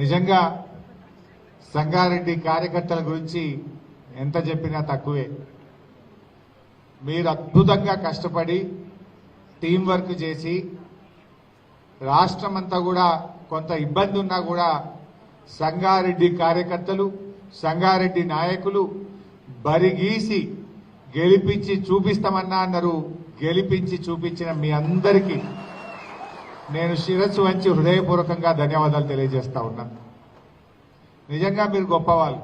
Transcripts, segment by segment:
నిజంగా సంగారెడ్డి కార్యకర్తల గురించి ఎంత చెప్పినా తక్కువే. మీరు అద్భుతంగా కష్టపడి టీం వర్క్ చేసి రాష్ట్రం అంతా కూడా కొంత ఇబ్బంది ఉన్నా కూడా సంగారెడ్డి కార్యకర్తలు సంగారెడ్డి నాయకులు బరిగీసి గెలిపించి చూపిస్తామన్నా అన్నారు. గెలిపించి చూపించిన మీ అందరికీ నేను శిరస్సు వంచి హృదయపూర్వకంగా ధన్యవాదాలు తెలియజేస్తా ఉన్నాను నిజంగా మీరు గొప్పవాళ్ళు.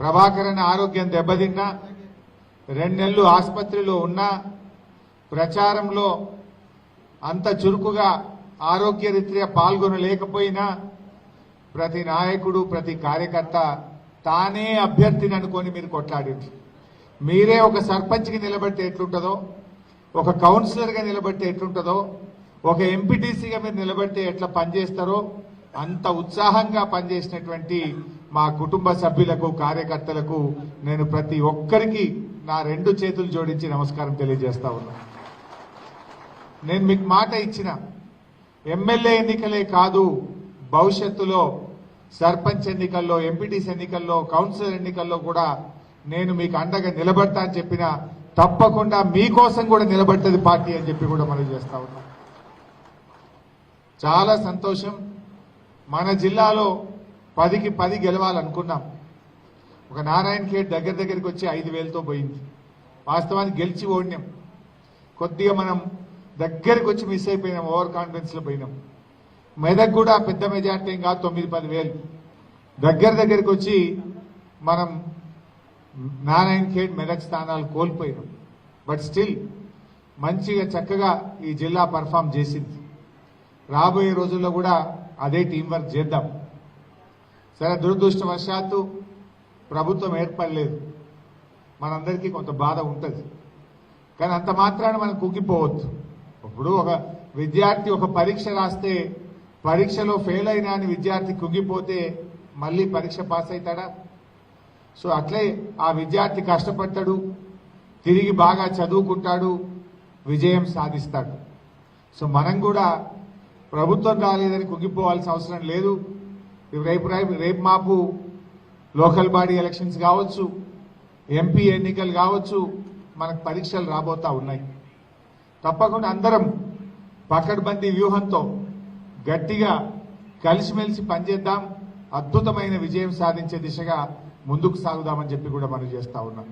ప్రభాకరన్ ఆరోగ్యం దెబ్బతిన్నా రెండు నెలలు ఆసుపత్రిలో ఉన్నా ప్రచారంలో అంత చురుకుగా ఆరోగ్యరీత్యా పాల్గొనలేకపోయినా ప్రతి నాయకుడు ప్రతి కార్యకర్త తానే అభ్యర్థిని అనుకొని మీరు కొట్లాడిండ్రు. మీరే ఒక సర్పంచ్కి నిలబడితే ఎట్లుంటుందో ఒక కౌన్సిలర్గా నిలబడితే ఎట్లుంటుందో ఒక ఎంపీటీసీగా మీరు నిలబెడితే ఎట్లా పనిచేస్తారో అంత ఉత్సాహంగా పనిచేసినటువంటి మా కుటుంబ సభ్యులకు కార్యకర్తలకు నేను ప్రతి ఒక్కరికి నా రెండు చేతులు జోడించి నమస్కారం తెలియజేస్తా ఉన్నా. నేను మీకు మాట ఇచ్చిన ఎమ్మెల్యే ఎన్నికలే కాదు భవిష్యత్తులో సర్పంచ్ ఎన్నికల్లో ఎంపీటీసీ ఎన్నికల్లో కౌన్సిలర్ ఎన్నికల్లో కూడా నేను మీకు అండగా నిలబడతా అని చెప్పిన తప్పకుండా మీకోసం కూడా నిలబడుతుంది పార్టీ అని చెప్పి కూడా మనం చేస్తా ఉన్నాం. చాలా సంతోషం. మన జిల్లాలో పదికి పది గెలవాలనుకున్నాం. ఒక నారాయణ ఖేడ్ దగ్గర దగ్గరికి వచ్చి ఐదు వేలతో పోయింది. వాస్తవానికి గెలిచి ఓడినాం. కొద్దిగా మనం దగ్గరికి వచ్చి మిస్ అయిపోయినాం ఓవర్ కాన్ఫిడెన్స్లో పోయినాం. మెదక్ కూడా పెద్ద మెజార్టీ ఏం కాదు తొమ్మిది పది వేలు. దగ్గర దగ్గరికి వచ్చి మనం నారాయణ ఖేడ్ మెదక్ స్థానాలు కోల్పోయినాం. బట్ స్టిల్ మంచిగా చక్కగా ఈ జిల్లా పర్ఫామ్ చేసింది. రాబోయే రోజుల్లో కూడా అదే టీం వర్క్ చేద్దాం. సరే దురదృష్టవశాత్తు ప్రభుత్వం ఏర్పడలేదు. మనందరికీ కొంత బాధ ఉంటుంది. కానీ అంత మాత్రాన మనం కుగ్గిపోవద్దు ఇప్పుడు ఒక విద్యార్థి ఒక పరీక్ష రాస్తే పరీక్షలో ఫెయిల్ అయినా అని విద్యార్థి కుంగిపోతే మళ్ళీ పరీక్ష పాస్ అవుతాడా? సో అట్లే ఆ విద్యార్థి కష్టపడతాడు తిరిగి బాగా చదువుకుంటాడు విజయం సాధిస్తాడు. సో మనం కూడా ప్రభుత్వం రాలేదని కుంగిపోవాల్సిన అవసరం లేదు. రేపు రేపు రేపు మాపు లోకల్ బాడీ ఎలక్షన్స్ కావచ్చు ఎంపీ ఎన్నికలు కావచ్చు మనకు పరీక్షలు రాబోతా ఉన్నాయి. తప్పకుండా అందరం పకడ్బందీ వ్యూహంతో గట్టిగా కలిసిమెలిసి పనిచేద్దాం. అద్భుతమైన విజయం సాధించే దిశగా ముందుకు సాగుదామని చెప్పి కూడా మనం చేస్తా ఉన్నాం.